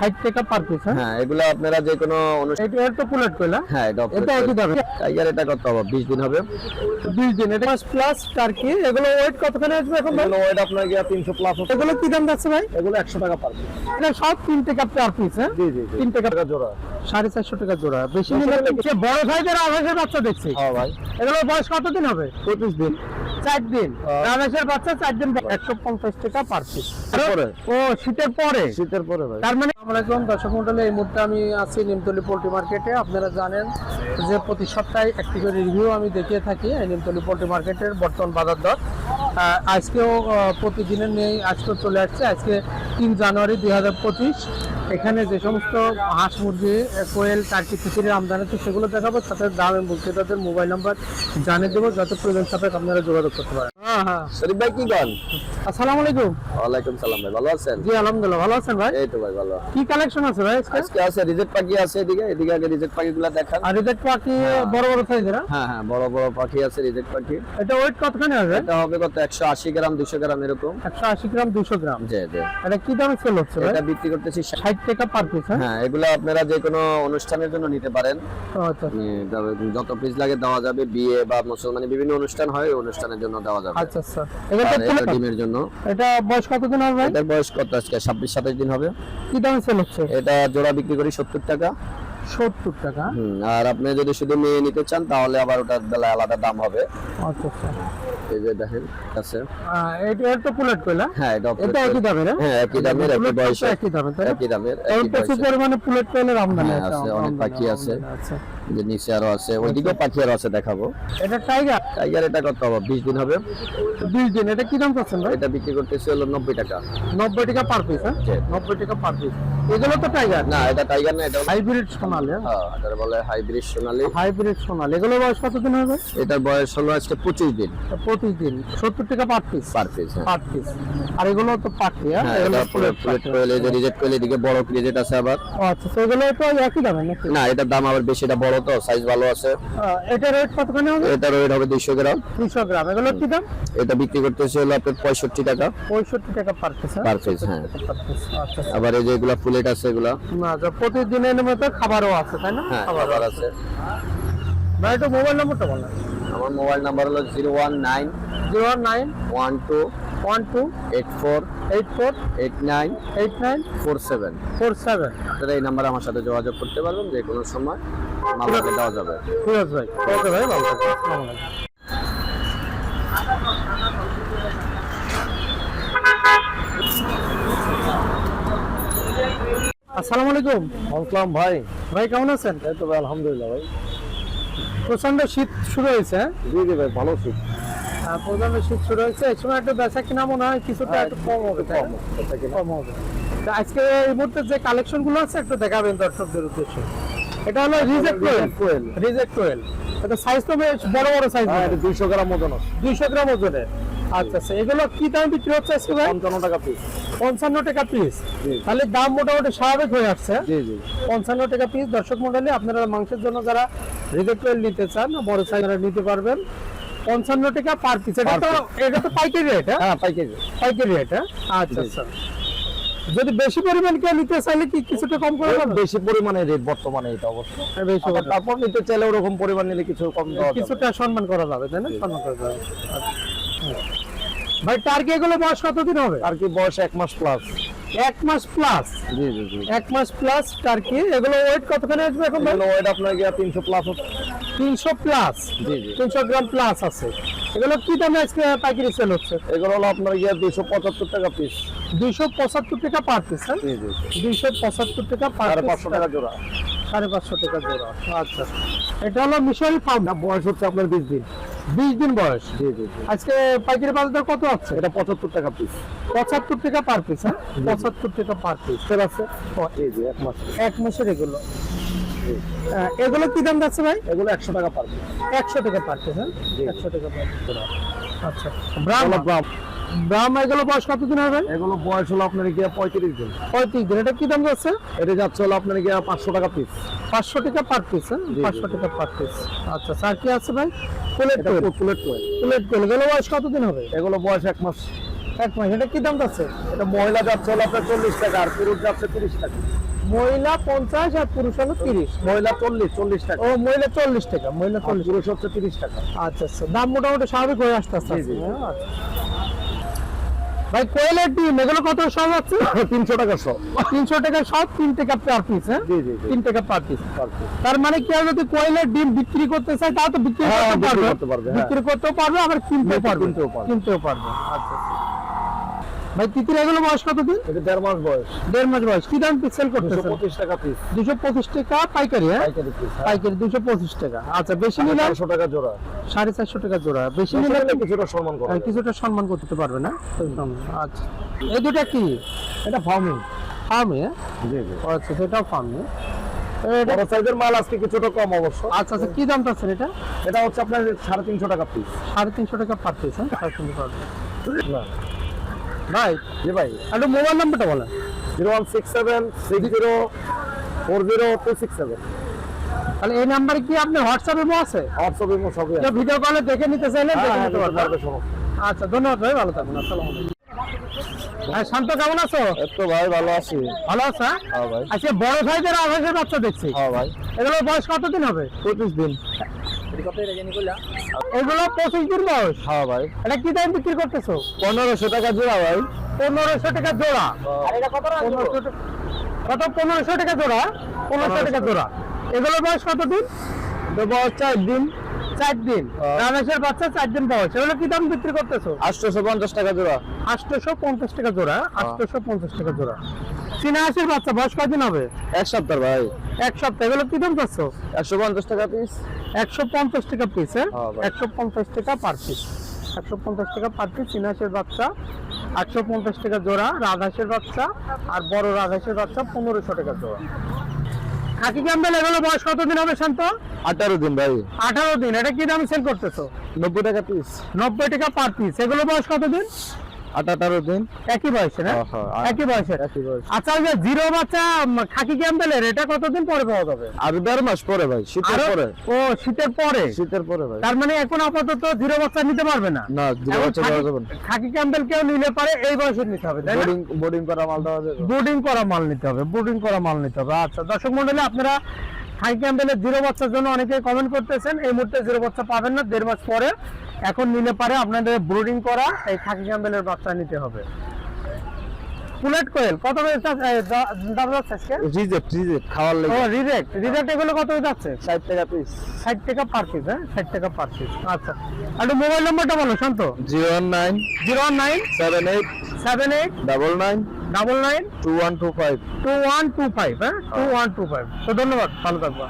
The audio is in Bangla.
ষাট টাকা পার পিস হ্যাঁ? হ্যাঁ এগুলো আপনারা যে কোনো এটা এটা পুলেট কইলা। হ্যাঁ এটা এটা একই দামে। টাইগার এটা কত হবে? বিশ দিন হবে। বিশ দিন এটা প্লাস টার্কি এগুলো ওয়েট কতখানি আসবে এখন ভাই? ওয়েট আপনার গিয়া তিনশো প্লাস এগুলো কি দাম যাচ্ছে ভাই? এগুলো একশো টাকা পার পিস এটা সব তিন টাকা পার পিস হ্যাঁ? জি জি তিন টাকা জোড়া। সাড়ে চারশো টাকা জোড়া। বেশি নিলে বড় সাইজের আভাসের বাচ্চা দেখছি। হ্যাঁ ভাই। এগুলো বয়স কতদিন হবে? পঁচিশ দিন। চার দিন। আভাসের বাচ্চা চার দিন একশো পঞ্চাশ টাকা পার পিস ও শীতের পরে? শীতের পরে ভাই। তার মানে আসসালামাইকুম দর্শক মন্ডলে এই মুহূর্তে আমি আছি নিমতলি পোলট্রি মার্কেটে। আপনারা জানেন যে প্রতি সপ্তাহে একটি করে রিভিউ আমি দেখিয়ে থাকি এই নিমতলি পোল্ট্রি মার্কেটের বর্তমান বাজার দর। আজকেও প্রতিদিনের নেই আজকে চলে আসছে। আজকে তিন জানুয়ারি দুই হাজার পঁচিশ। এখানে যে সমস্ত হাঁস মুরগি কোয়েল, টার্কি খিচুড়ির আমদানি তো সেগুলো দেখাবো। সাথে দাম এবং তাদের মোবাইল নাম্বার জানিয়ে দেবো। যাতে প্রয়োজন সাপেক্ষ আপনারা যোগাযোগ করতে পারেন। শরীফ ভাই কি গান আসসালামু আলাইকুম। ওয়ালাইকুম সালাম ভাই ভালো আছেন? জি আলহামদুলিল্লাহ ভালো আছেন ভাই? এই তো ভাই ভালো। কি কালেকশন আছে ভাই আজকে? আছে পাখি আছে এদিকে এদিকে আগে পাখিগুলো দেখান। আর পাখি বড় বড় সাইজের হ্যাঁ? হ্যাঁ বড় বড় পাখি আছে পাখি। এটা ওয়েট কতখানি হবে? এটা হবে কত একশো আশি গ্রাম দুশো গ্রাম এরকম। একশো আশি গ্রাম দুশো গ্রাম। জি জি। এটা কি দামে সেল হচ্ছে এটা বিক্রি করতেছি ষাট- ষাট টাকা পার পিস হ্যাঁ? হ্যাঁ এগুলো আপনারা যে কোনো অনুষ্ঠানের জন্য নিতে পারেন। আচ্ছা। যত পিস লাগে দেওয়া যাবে বিয়ে বা মুসলমানি বিভিন্ন অনুষ্ঠান হয় ওই অনুষ্ঠানের জন্য দেওয়া যাবে। আচ্ছা আচ্ছা। এটা ডিমের জন্য। এটা বয়স কতদিন হবে ভাই? এটার বয়স কত আজকে? ছাব্বিশ সাতাশ দিন হবে। কি দাম সেল হচ্ছে? এটা জোড়া বিক্রি করি সত্তর টাকা। সত্তর টাকা। আর আপনি যদি শুধু মেয়ে নিতে চান তাহলে আবার ওটার বেলায় আলাদা দাম হবে। আচ্ছা আচ্ছা। এই যে দেখেন আছে। এটা তো পুলেট কইলা? হ্যাঁ এটা এটা একই দামের হ্যাঁ? হ্যাঁ একই দামের একই বয়সে একই দামের একই দামের প্রচুর পরিমাণে পুলেট কোয়েলের আমদানি হ্যাঁ, আছে আছে, অনেক পাখি আছে। আমদানি যে নিচে আরও আছে ওইদিকেও পাখি আরও আছে দেখাবো। এটা টাইগার? টাইগার এটা কত হবে? বিশ দিন হবে। বিশ দিন এটা কি দাম পাচ্ছেন ভাই? এটা বিক্রি করতেছি হলো নব্বই টাকা। নব্বই টাকা পার পিস হ্যাঁ? জি। নব্বই টাকা পার পিস। এগুলো তো টাইগার না এটা টাইগার না এটা হাইব্রিড সোনালি হ্যাঁ? হ্যাঁ এটার বলে হাইব্রিড সোনালি। হাইব্রিড সোনালি এগুলো বয়স কতদিন হবে? এটার বয়স হলো আজকে পঁচিশ দিন। প্রতিদিন সত্তর টাকা per piece per piece per piece আর এগুলো তো পাখি হ্যাঁ? হ্যাঁ এটা রিজেক্ট কোয়েল এদিকে বড় রিজেক্ট আছে আবার। আচ্ছা তো একই দামে না এটার দাম আবার বেশি এটা বড় তো সাইজ ভালো আছে। এটা রেট কতখানি হবে? এটার ওয়েট হবে দুইশো গ্রাম। দুইশো গ্রাম। এগুলো কি দাম? এটা বিক্রি করতেছে হলো আপনার পঁয়ষট্টি টাকা। পঁয়ষট্টি টাকা পার পিস পার পিস হ্যাঁ। আচ্ছা আবার এই যে এগুলা ফুলেট আছে এগুলা। যা প্রতিদিনের মতো খাবারও আছে তাই না? হ্যাঁ খাবার আছে। ভাই একটু মোবাইল নম্বরটা বলেন। আমার মোবাইল নাম্বার হলো zero one nine zero one nine one two one two eight four eight four eight nine eight nine four seven four seven আপনারা এই নাম্বারে আমার সাথে যোগাযোগ করতে পারবেন যে কোনো সময় মালাকে দেওয়া যাবে। ঠিক আছে ভাই। ওকে ভাই ভালো থাকবেন। আসসালামু আলাইকুম। আসসালাম ভাই। ভাই কেমন আছেন? এই তো ভাই আলহামদুলিল্লাহ ভাই। প্রচণ্ড শীত শুরু হয়েছে হ্যাঁ? জি জি ভাই ভালো শীত। প্রচণ্ড শীত শুরু হয়েছে। এই সময় একটু বেচা কিনা মনে হয় কিছুটা একটু কম হবে কম হবে তো আজকে এই মুহূর্তে যে কালেকশনগুলো আছে একটু দেখাবেন দর্শকদের উদ্দেশ্যে। এটা হলো রিজেক্ট কোয়েল রিজেক্ট কোয়েল এটা সাইজ তো বেশ বড় বড় সাইজ হ্যাঁ এটা দুইশো গ্রাম ওজন আছে। দুইশো গ্রাম ওজনের। আচ্ছা আচ্ছা। এগুলো কি দামে বিক্রি হচ্ছে আজকে ভাই? পঞ্চান্ন টাকা পিস পঞ্চান্ন টাকা পিস তাহলে দাম মোটামুটি স্বাভাবিক হয়ে আসছে। পঞ্চান্ন টাকা পিস দর্শক মন্ডলী আপনারা মাংসের জন্য যারা নিতে চান বড় সাইজ নিতে পারবেন। পঞ্চান্ন টাকা পার পিস এটা তো এটা তো পাইকারি রেট হ্যাঁ? হ্যাঁ পাইকারি। পাইকারি রেট হ্যাঁ? আচ্ছা আচ্ছা। যদি বেশি পরিমাণ কেউ নিতে চাইলে কি কিছুটা কম করে বেশি পরিমাণে রেট বর্তমানে এটা অবশ্য তারপর নিতে চাইলে ওরকম পরিমাণ নিলে কিছু কম কিছুটা সম্মান করা যাবে তাই না? সম্মান করা যাবে। আচ্ছা। ভাই টার্কি এগুলো বয়স কতদিন হবে? আর কি বয়স এক মাস প্লাস এক মাস প্লাস জি জি জি। এক মাস প্লাস টার্কি এগুলো ওয়েট কতখানি আসবে এখন ভাই? ওয়েট আপনার গিয়ে তিনশো প্লাস তিনশো প্লাস জি জি। তিনশো গ্রাম প্লাস আছে। এগুলো কি দামে আজকে পাইকারি সেল হচ্ছে? এগুলো হলো আপনার গিয়ে দুইশো পঁচাত্তর টাকা পিস দুইশো পঁচাত্তর টাকা পার পিস হ্যাঁ? জি জি। দুইশো পঁচাত্তর টাকা পার পাঁচশো টাকা জোড়া। সাড়ে পাঁচশো টাকা জোড়া। আচ্ছা। এটা হলো মিশরি না বয়স হচ্ছে আপনার বিশ দিন। বিশ দিন বয়স। জি জি আজকে পাইকারি বাজার কত আছে? এটা পঁচাত্তর টাকা পিস পঁচাত্তর টাকা পার পিস হ্যাঁ? পঁচাত্তর টাকা পার পিস ঠিক আছে? জি জি এক মাস এক মাসের এগুলো। এগুলো কি দাম যাচ্ছে ভাই? এগুলো একশো টাকা পার পিস একশো টাকা পার পিস হ্যাঁ? একশো টাকা পার পিস আচ্ছা। ব্রাহ্মা গ্রাম ব্রাহ্মা এগুলো বয়স কতদিন হবে? এগুলো বয়স হলো আপনার গিয়ে পঁয়ত্রিশ দিন। পঁয়ত্রিশ দিন। এটা কি দাম যাচ্ছে? এটা যাচ্ছে হলো আপনার গিয়ে পাঁচশো টাকা পিস পাঁচশো টাকা পার পিস হ্যাঁ? পাঁচশো টাকা পার পিস আচ্ছা স্যার কি আছে ভাই? প্লেট কোয়েল প্লেট এগুলো বয়স কতদিন হবে? এগুলো বয়স এক মাস। এক মাস। এটা কি দাম যাচ্ছে? এটা মহিলা যাচ্ছে হলো আপনার চল্লিশ টাকা আর পুরুষ যাচ্ছে তিরিশ টাকা। মহিলা পঞ্চাশ আর পুরুষ হলো তিরিশ। মহিলা চল্লিশ চল্লিশ টাকা। ও মহিলা চল্লিশ টাকা মহিলা চল্লিশ পুরুষ হচ্ছে তিরিশ টাকা। আচ্ছা আচ্ছা। দাম মোটামুটি স্বাভাবিক হয়ে আসতে জি। আচ্ছা। ভাই কোয়েলের ডিম এগুলো কত সব আছে? তিনশো টাকা শো তিনশো টাকা সব তিন টাকা পার পিস হ্যাঁ? জি জি তিন টাকা পার পিস তার মানে কি আর যদি কোয়েলের ডিম বিক্রি করতে চায় তাও তো বিক্রি হ্যাঁ, করতে পারবে হ্যাঁ। বিক্রি করতেও পারবে আবার কিনতেও কিনতে- পারবে। কিনতেও পারবে। কিনতেও পারবে আচ্ছা আচ্ছা। ভাই তিতির এগুলো বয়স কত দিন? এটা দেড় মাস বয়স। দেড় মাস বয়স। কি দাম সেল দুশো করতেছেন টাকা পিস টাকা পাইকারি হ্যাঁ? পাইকারি পিস পাইকারি দুশো পঁচিশ টাকা। আচ্ছা বেশি নিলে চারশো টাকা জোড়া। টাকা জোড়া। বেশি নিলে নিলে কিছুটা সম্মান করা কিছুটা সম্মান করতে পারবে না আচ্ছা। এই দুটা কি? এটা ফার্মিং ফার্মে জি জি। আচ্ছা সেটাও ফার্মে বড় সাইজের মাল আজকে কিছুটা কম অবশ্য। আচ্ছা আচ্ছা কি দামটা আছে এটা? এটা হচ্ছে আপনার সাড়ে তিনশো টাকা পিস সাড়ে তিনশো টাকা পার পিস হ্যাঁ? সাড়ে তিনশো না। ভাই জি ভাই। একটু মোবাইল নাম্বারটা বলেন। Zero one six seven six zero four zero two six seven. তাহলে এই নাম্বারে কি আপনার হোয়াটসঅ্যাপে আছে? হোয়াটসঅ্যাপ ইমো সবই আছে। ভিডিও কলে দেখে নিতে চাইলে হ্যাঁ, দেখে হ্যাঁ, নিতে দিতে পারবে পারবে আচ্ছা ধন্যবাদ ভাই ভালো থাকুন আসসালামু আলাইকুম। হ্যাঁ শান্ত কেমন আছো? তো ভাই ভালো আছি। ভালো আছো হ্যাঁ? হ্যাঁ ভাই। আচ্ছা বড় সাইজের আভাসের বাচ্চা দেখছি। হ্যাঁ ভাই। এগুলো বয়স কতদিন হবে? পঁচিশ দিন। এগুলো পঁচিশ দিন বয়স। হ্যাঁ ভাই। এটা কি দাম বিক্রি করতেছো? পনেরোশো টাকা জোড়া ভাই। পনেরোশো টাকা জোড়া? কত পনেরোশো টাকা জোড়া। পনেরোশো টাকা জোড়া। এগুলো বয়স কত দিন? বয়স চার দিন। চার দিন। রামেশের বাচ্চা চার দিন বয়স। এগুলো কি দাম বিক্রি করতেছো? আটশোশো পঞ্চাশ টাকা জোড়া। আটশোশো পঞ্চাশ টাকা জোড়া। আটশোশো পঞ্চাশ টাকা জোড়া। চীনা হাঁসের বাচ্চা বয়স কয়দিন হবে? এক সপ্তাহ ভাই। এক সপ্তাহ এগুলো কি দাম চাচ্ছ? একশো পঞ্চাশ টাকা পিস একশো পঞ্চাশ টাকা পিস হ্যাঁ? একশো পঞ্চাশ টাকা পার পিস একশো পঞ্চাশ টাকা পার পিস চীনা হাঁসের বাচ্চা আটশো পঞ্চাশ টাকা জোড়া রাজহাঁসের বাচ্চা আর বড় রাজহাঁসের বাচ্চা পনেরোশো টাকা জোড়া। খাকি ক্যাম্বেল এগুলো বয়স কতদিন হবে শান্ত? আঠারো দিন ভাই। আঠারো দিন এটা কি দামে সেল করতেছো? নব্বই টাকা পিস নব্বই টাকা পার পিস এগুলো বয়স কতদিন? আঠারো দিন। একই বয়সের। একই বয়সের আচ্ছা ওই যে জিরো বাচ্চা খাকি ক্যাম্বেলের এটা কতদিন পরে পাওয়া যাবে? আর দেড় মাস পরে ভাই শীতের পরে। ও শীতের পরে? শীতের পরে ভাই। তার মানে এখন আপাতত জিরো বাচ্চা নিতে পারবে না? না জিরো বাচ্চা দেওয়া যাবে না। খাকি- খাকি কেউ নিলে পারে এই বয়সে নিতে হবে তাই বোর্ডিং বোর্ডিং করা মাল দেওয়া যাবে। বোর্ডিং করা মাল নিতে হবে বোর্ডিং করা মাল নিতে হবে। আচ্ছা দর্শক মন্ডলী আপনারা হাই ক্যাম্বেলের জিরো বাচ্চার জন্য অনেকে কমেন্ট করতেছেন। এই মুহূর্তে জিরো বাচ্চা পাবেন না দেড় মাস পরে। এখন নিলে পারে আপনাদের ব্রুডিং করা এই খাকি ক্যাম্বেলের বাচ্চা নিতে হবে। পুলেট কোয়েল কত দাম যাচ্ছে? আজকে? রিজেক্ট রিজেক্ট খাওয়ার ও রিজেক্ট রিজেক্ট এগুলো কত যাচ্ছে? ষাট টাকা পিস ষাট টাকা পার পিস হ্যাঁ? ষাট টাকা পার পিস আচ্ছা। একটু মোবাইল নাম্বারটা বলো Shanta. Zero one nine zero nine seven eight seven eight double nine double nine two one two five. Two one two five হ্যাঁ? Two one two five. তো ধন্যবাদ ভালো থাকবা।